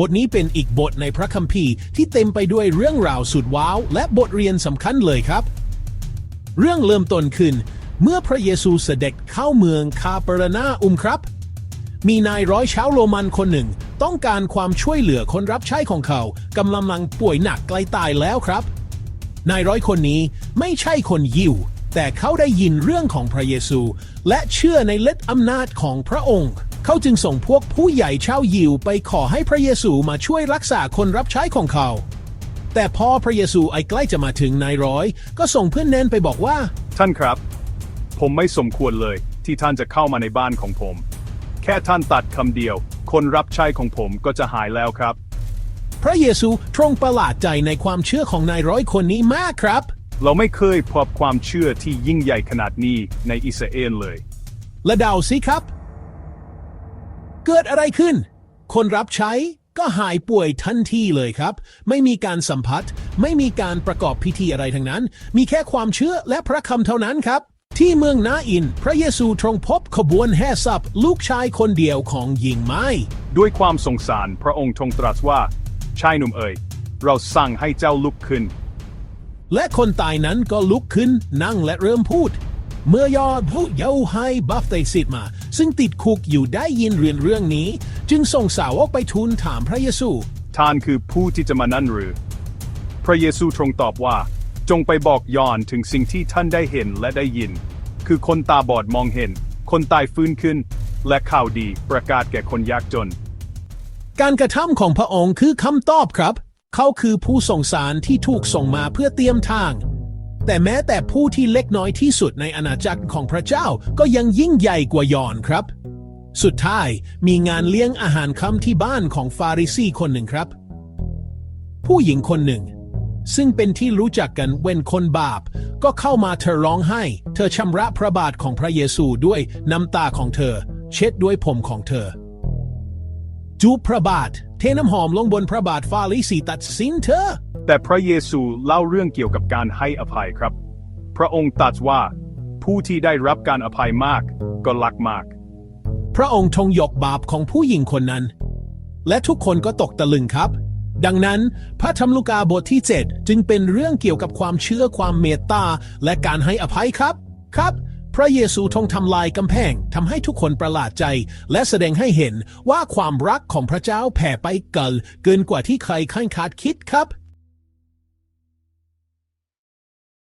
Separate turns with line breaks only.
บทนี้เป็นอีกบทในพระคัมภีร์ที่เต็มไปด้วยเรื่องราวสุดว้าว และบทเรียนสำคัญเลยครับ เรื่องเริ่มต้นขึ้น เมื่อพระเยซูเสด็จเข้าเมืองคาเปรนาอุมครับ มีนายร้อยชาวโรมันคนหนึ่ง ต้องการความช่วยเหลือคนรับใช้ของเขากำลังป่วยหนักใกล้ตายแล้วครับ นายร้อยคนนี้ไม่ใช่คนยิวแต่เขาได้ยินเรื่องของพระเยซู และเชื่อในฤทธิ์อำนาจของพระองค์ เขาจึงส่งพวกผู้ใหญ่ชาวยิวไปขอให้พระเยซูมาช่วยรักษาคนรับใช้ของเขา แต่พอพระเยซูไอ้ใกล้จะมาถึงนายร้อย ก็ส่งเพื่อนแนนไปบอกว่า
ท่านครับ ผมไม่สมควรเลยที่ท่านจะเข้ามาในบ้านของผม แค่ท่านตัดคำเดียว คนรับใช้ของผมก็จะหายแล้วครับ
พระเยซูทรงประหลาดใจในความเชื่อของนายร้อยคนนี้มากครับ
เราไม่เคยพบความเชื่อที่ยิ่งใหญ่ขนาดนี้ในอิสราเอลเลย
และเดาสิครับ เกิดอะไรขึ้น คนรับใช้ก็หายป่วยทันทีเลยครับ ไม่มีการสัมผัส ไม่มีการประกอบพิธีอะไรทั้งนั้น มีแค่ความเชื่อและพระคำเท่านั้นครับ ที่เมืองนาอิน พระเยซูทรงพบขบวนแห่สับลูกชายคนเดียวของหญิงไม้
ด้วยความสงสารพระองค์ทรงตรัสว่า ชายหนุ่มเอ๋ยเราสั่งให้เจ้าลุกขึ้น
และคนตายนั้นก็ลุกขึ้นนั่งและเริ่มพูด เมื่อยอดผู้เยาว์ให้บัฟเตสิตมา ซึ่งติดคุกอยู่ได้ยินเรียนเรื่องนี้ จึงส่งสาวกไปทูลถามพระเยซู
ท่านคือผู้ที่จะมานั่นหรือ พระเยซูทรงตอบว่า จงไปบอกยอนถึงสิ่งที่ท่านได้เห็นและได้ยิน คือคนตาบอดมองเห็น คนตายฟื้นขึ้น และข่าวดีประกาศแก่คนยากจน
การกระทำของพระองค์คือคำตอบครับ เขาคือผู้ส่งสารที่ถูกส่งมาเพื่อเตรียมทาง แต่แม้แต่ผู้ที่เล็กน้อยที่สุดในอาณาจักรของพระเจ้าก็ยังยิ่งใหญ่กว่ายอนครับ สุดท้ายมีงานเลี้ยงอาหารค่ำที่บ้านของฟาริสีคนหนึ่งครับ ผู้หญิงคนหนึ่ง ซึ่งเป็นที่รู้จักกันเว้นคนบาป ก็เข้ามาเธอร้องไห้ เธอชำระพระบาทของพระเยซูด้วยน้ำตาของเธอ เช็ดด้วยผมของเธอ จูบพระบาท เทน้ำหอมลงบนพระบาทฟาลิสีตัดสินเธอ
แต่พระเยซูเล่าเรื่องเกี่ยวกับการให้อภัยครับ พระองค์ตรัสว่า ผู้ที่ได้รับการอภัยมาก ก็รักมาก
พระองค์ทรงยกบาปของผู้หญิงคนนั้น และทุกคนก็ตกตะลึงครับ ดังนั้นพระธรรมลูกาบทที่ 7 จึงเป็นเรื่องเกี่ยวกับความเชื่อความเมตตาและการให้อภัยครับครับ พระเยซูทรงทำลายกำแพงทำให้ทุกคนประหลาดใจ และแสดงให้เห็นว่าความรักของพระเจ้าแผ่ไปเกินเกินกว่าที่ใครคาดคิดครับ